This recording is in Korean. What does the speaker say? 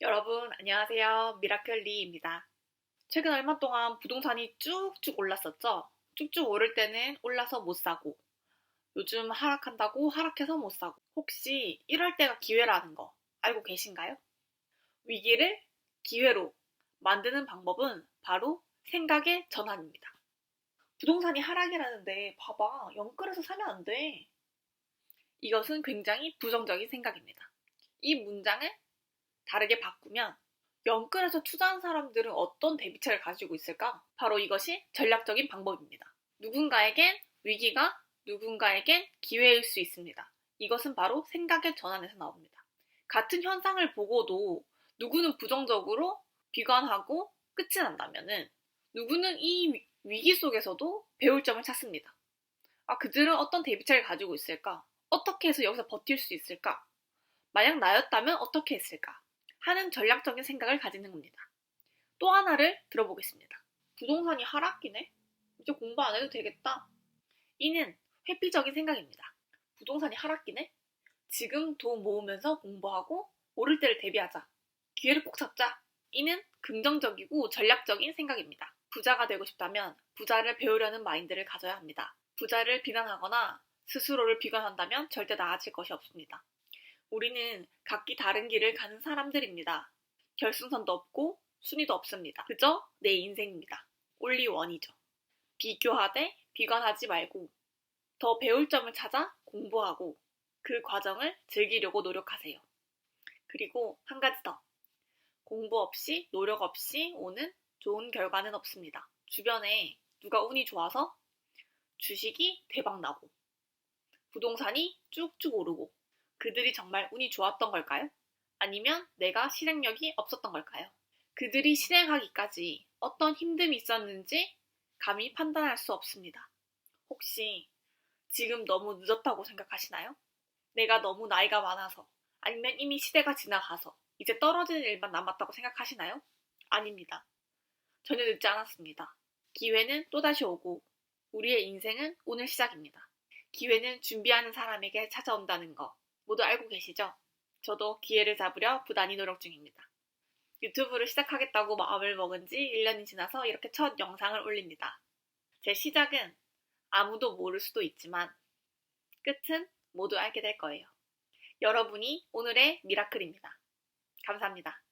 여러분, 안녕하세요. 미라클 리입니다. 최근 얼마 동안 부동산이 쭉쭉 올랐었죠? 쭉쭉 오를 때는 올라서 못 사고, 요즘 하락한다고 하락해서 못 사고, 혹시 이럴 때가 기회라는 거 알고 계신가요? 위기를 기회로 만드는 방법은 바로 생각의 전환입니다. 부동산이 하락이라는데 봐봐, 영끌에서 사면 안 돼. 이것은 굉장히 부정적인 생각입니다. 이 문장을 다르게 바꾸면 영끌에서 투자한 사람들은 어떤 대비책을 가지고 있을까? 바로 이것이 전략적인 방법입니다. 누군가에겐 위기가 누군가에겐 기회일 수 있습니다. 이것은 바로 생각의 전환에서 나옵니다. 같은 현상을 보고도 누구는 부정적으로 비관하고 끝이 난다면은 누구는 이 위- 위기 속에서도 배울 점을 찾습니다. 아, 그들은 어떤 대비책을 가지고 있을까? 어떻게 해서 여기서 버틸 수 있을까? 만약 나였다면 어떻게 했을까? 하는 전략적인 생각을 가지는 겁니다. 또 하나를 들어보겠습니다. 부동산이 하락기네? 이제 공부 안 해도 되겠다. 이는 회피적인 생각입니다. 부동산이 하락기네? 지금 돈 모으면서 공부하고 오를 때를 대비하자. 기회를 꼭 잡자. 이는 긍정적이고 전략적인 생각입니다. 부자가 되고 싶다면 부자를 배우려는 마인드를 가져야 합니다. 부자를 비난하거나 스스로를 비관한다면 절대 나아질 것이 없습니다. 우리는 각기 다른 길을 가는 사람들입니다. 결승선도 없고 순위도 없습니다. 그저 내 인생입니다. 올리 원이죠. 비교하되 비관하지 말고 더 배울 점을 찾아 공부하고 그 과정을 즐기려고 노력하세요. 그리고 한 가지 더. 공부 없이 노력 없이 오는 좋은 결과는 없습니다. 주변에 누가 운이 좋아서 주식이 대박 나고 부동산이 쭉쭉 오르고 그들이 정말 운이 좋았던 걸까요? 아니면 내가 실행력이 없었던 걸까요? 그들이 실행하기까지 어떤 힘듦이 있었는지 감히 판단할 수 없습니다. 혹시 지금 너무 늦었다고 생각하시나요? 내가 너무 나이가 많아서 아니면 이미 시대가 지나가서 이제 떨어지는 일만 남았다고 생각하시나요? 아닙니다. 전혀 늦지 않았습니다. 기회는 또다시 오고 우리의 인생은 오늘 시작입니다. 기회는 준비하는 사람에게 찾아온다는 거 모두 알고 계시죠? 저도 기회를 잡으려 부단히 노력 중입니다. 유튜브를 시작하겠다고 마음을 먹은 지 1년이 지나서 이렇게 첫 영상을 올립니다. 제 시작은 아무도 모를 수도 있지만 끝은 모두 알게 될 거예요. 여러분이 오늘의 미라클입니다. 감사합니다.